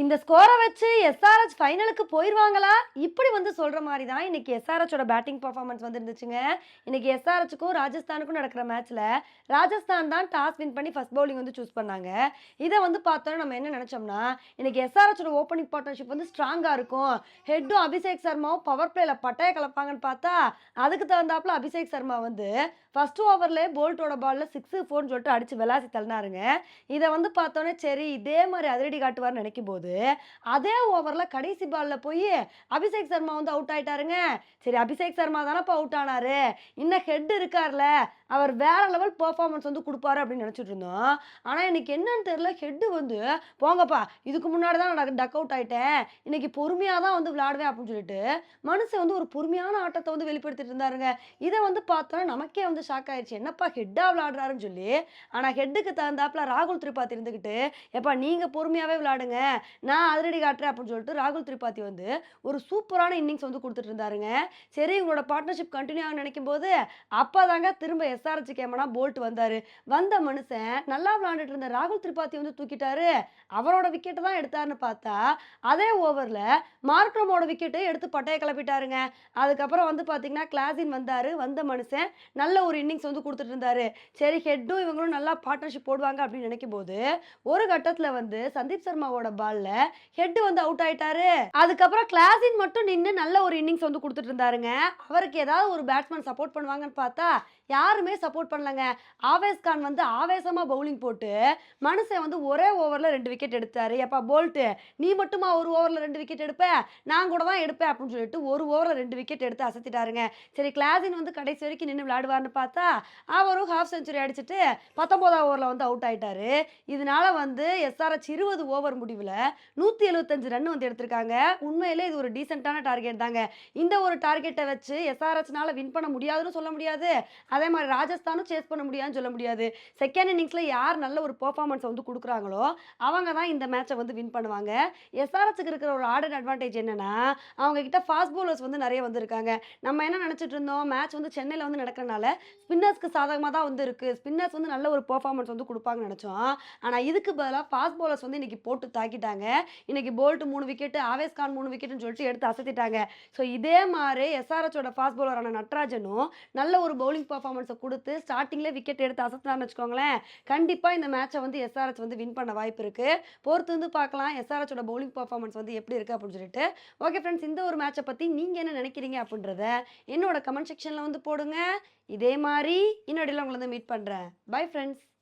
இந்த ஸ்கோரை வச்சு எஸ்ஆர்எச் ஃபைனலுக்கு போயிடுவாங்களா இப்படி வந்து சொல்கிற மாதிரி தான் இன்றைக்கி எஸ்ஆர்எச்சோட பேட்டிங் பர்ஃபார்மன்ஸ் வந்து இருந்துச்சுங்க இன்னைக்கு எஸ்ஆர்எச்சுக்கும் ராஜஸ்தானுக்கும் நடக்கிற மேட்ச்சில் ராஜஸ்தான் தான் டாஸ் வின் பண்ணி ஃபர்ஸ்ட் பவுலிங் வந்து சூஸ் பண்ணாங்க. இதை வந்து பார்த்தோன்னா நம்ம என்ன நினச்சோம்னா இன்றைக்கி எஸ்ஆர்எச்சோட ஓப்பனிங் பார்ட்னர்ஷிப் வந்து ஸ்ட்ராங்காக இருக்கும். ஹெட்டும் அபிஷேக் சர்மாவும் பவர் பிளேயில் பட்டைய கலப்பாங்கன்னு பார்த்தா அதுக்கு தகுந்தாப்புல அபிஷேக் சர்மா வந்து ஃபஸ்ட் ஓவர்லேயே போல்ட்டோட பாலில் சிக்ஸு ஃபோர்னு சொல்லிட்டு அடித்து விளாசி தள்ளினாருங்க. இதை வந்து பார்த்தோன்னே சரி இதே மாதிரி அதிரடி காட்டுவார்னு நினைக்கும் போது அதே ஓவரில் கடைசி பாலில் போய் அபிஷேக் சர்மா வந்து அவுட் ஆயிட்டாருங்க. சரி அபிஷேக் சர்மா தானப்பா அவுட் ஆனாரு. இன்னும் ஹெட் இருக்கார்ல. அவர் வேற லெவல் பர்ஃபார்மன்ஸ் வந்து கொடுப்பாரு அப்படின்னு நினச்சிட்டு இருந்தோம். ஆனால் எனக்கு என்னன்னு தெரியல. ஹெட்டு வந்து போங்கப்பா இதுக்கு முன்னாடி தான் நான் டக் அவுட் ஆயிட்டேன். இன்னைக்கு பொறுமையாக தான் வந்து விளையாடுவேன் அப்படின்னு சொல்லிட்டு மனுஷன் வந்து ஒரு பொறுமையான ஆட்டத்தை வந்து வெளிப்படுத்திட்டு இருந்தாருங்க. இதை வந்து பார்த்தோன்னா நமக்கே வந்து ஷாக் ஆயிடுச்சு என்னப்பா ஹெட்டாக விளையாடுறாருன்னு சொல்லி ஆனால் ஹெட்டுக்கு தகுந்தாப்புல ராகுல் திரிபாத்தி இருந்துக்கிட்டு எப்பா நீங்கள் பொறுமையாகவே விளையாடுங்க. நான் அதிரடி காட்டுறேன் அப்படின்னு சொல்லிட்டு ராகுல் திரிபாத்தி வந்து ஒரு சூப்பரான இன்னிங்ஸ் வந்து கொடுத்துட்டு இருந்தாருங்க. சரி உங்களோட பார்ட்னர்ஷிப் கண்டினியூ ஆக நினைக்கும் போது அப்போ தாங்க திரும்ப எஸ்ஆர்ஜி கேமனா போல்ட் வந்தார். வந்த மனுஷன் நல்லா விளாண்டுட்டு இருந்த ராகுல் திரிபாத்தி வந்து தூக்கிட்டாரு. அவரோட விக்கெட்டை தான் எடுத்தாருன்னு பார்த்தா அதே ஓவரில் மார்க்ரமோட விக்கெட்டை எடுத்து பட்டையை கிளப்பிட்டாருங்க. அதுக்கப்புறம் வந்து பார்த்தீங்கன்னா கிளாசின் வந்தார். வந்த மனுஷன் நல்ல ஒரு இன்னிங்ஸ் வந்து கொடுத்துட்டு இருந்தாரு. சரி ஹெட்டும் இவங்களும் நல்லா பார்ட்னர்ஷிப் போடுவாங்க அப்படின்னு நினைக்கும் போது ஒரு கட்டத்தில் வந்து சந்தீப் சர்மாவோட பால்ல ஹெட் வந்து அவுட் ஆயிட்டாரு. அதுக்கப்புறம் கிளாசின் மட்டும் நின்று நல்ல ஒரு இன்னிங்ஸ் வந்து கொடுத்துட்டு இருந்தாருங்க. அவருக்கு ஏதாவது ஒரு பேட்ஸ்மேன் சப்போர்ட் பண்ணுவாங்கன்னு பார்த்தா யாருமே சப்போர்ட் பண்ணலங்க. ஆவேஸ் கான் வந்து ஆவேசமாக பவுலிங் போட்டு மனுஷன் வந்து ஒரே ஓவரில் ரெண்டு விக்கெட் எடுத்தார். எப்பா போல்ட்டு நீ மட்டுமா ஒரு ஓவரில் ரெண்டு விக்கெட் எடுப்பேன் நான் கூட தான் எடுப்பேன் அப்படின்னு சொல்லிட்டு ஒரு ஓவரில் ரெண்டு விக்கெட் எடுத்து அசத்திட்டாருங்க. சரி கிளாசின் வந்து கடைசி வரைக்கும் நின்று விளையாடுவார்னு பார்த்தா அவரும் ஹாஃப் செஞ்சுரி அடிச்சுட்டு பத்தொம்போதாம் ஓவரில் வந்து அவுட் ஆயிட்டாரு. இதனால வந்து எஸ்ஆர்எச் இருபது ஓவர் முடிவில் நூற்றி எழுபத்தஞ்சு ரன் வந்து எடுத்திருக்காங்க. உண்மையிலே இது ஒரு டீசெண்டான டார்கெட் தாங்க. இந்த ஒரு டார்கெட்டை வச்சு எஸ்ஆர்எச்னால் வின் பண்ண முடியாதுன்னு சொல்ல முடியாது. அதே மாதிரி ராஜஸ்தானும் சேஸ் பண்ண முடியாதுன்னு சொல்ல முடியாது. செகண்ட் இன்னிங்ஸில் யார் நல்ல ஒரு பர்ஃபார்மன்ஸை வந்து கொடுக்குறாங்களோ அவங்க தான் இந்த மேட்சை வந்து வின் பண்ணுவாங்க. எஸ்ஆர்எஸ்க்கு இருக்கிற ஒரு ஆர்டர் அட்வான்டேஜ் என்னென்னா அவங்க கிட்ட ஃபாஸ்ட் பவுலர்ஸ் வந்து நிறைய வந்திருக்காங்க நம்ம என்ன நினச்சிட்டு இருந்தோம்? மேட்ச் வந்து சென்னையில் வந்து நடக்கிறனால ஸ்பின்னர்ஸ்க்கு சாதகமாக தான் வந்து இருக்குது ஸ்பின்னர்ஸ் வந்து நல்ல ஒரு பர்ஃபார்மன்ஸ் வந்து கொடுப்பாங்கன்னு நினச்சோம். ஆனால் இதுக்கு பதிலாக ஃபாஸ்ட் பவுலர்ஸ் வந்து இன்னைக்கு போட்டு தாக்கிட்டாங்க. இன்னைக்கு போல்ட் மூணு விக்கெட்டு ஆவேஸ் கான் மூணு விக்கெட்டுன்னு சொல்லிட்டு எடுத்து அசத்திட்டாங்க. ஸோ இதே மாதிரி எஸ்ஆர்எஸோட ஃபாஸ்ட் பவுலரான நட்ராஜனும் நல்ல ஒரு பவுலிங் பர்ஃபார்மன்ஸை கொடுத்து ஸ்டார்டிங்லேயே விக்கெட் எடுத்து அசத்தினார்னு வச்சுக்கோங்களேன் கண்டிப்பாக இந்த மேட்சை வந்து எஸ்ஆர்எச் வந்து வின் பண்ண வாய்ப்பு இருக்குது பொறுத்து வந்து பார்க்கலாம் எஸ்ஆர்எச்சோட பவுலிங் பர்ஃபார்மன்ஸ் வந்து எப்படி இருக்குது அப்படின்னு சொல்லிட்டு. ஓகே ஃப்ரெண்ட்ஸ் இந்த ஒரு மேட்சை பற்றி நீங்கள் என்ன நினைக்கிறீங்க அப்படின்றத என்னோட கமெண்ட் செக்ஷனில் வந்து போடுங்க. இதே மாதிரி இன்னொடையில் உங்களை வந்து மீட் பண்ணுறேன் பை ஃப்ரெண்ட்ஸ்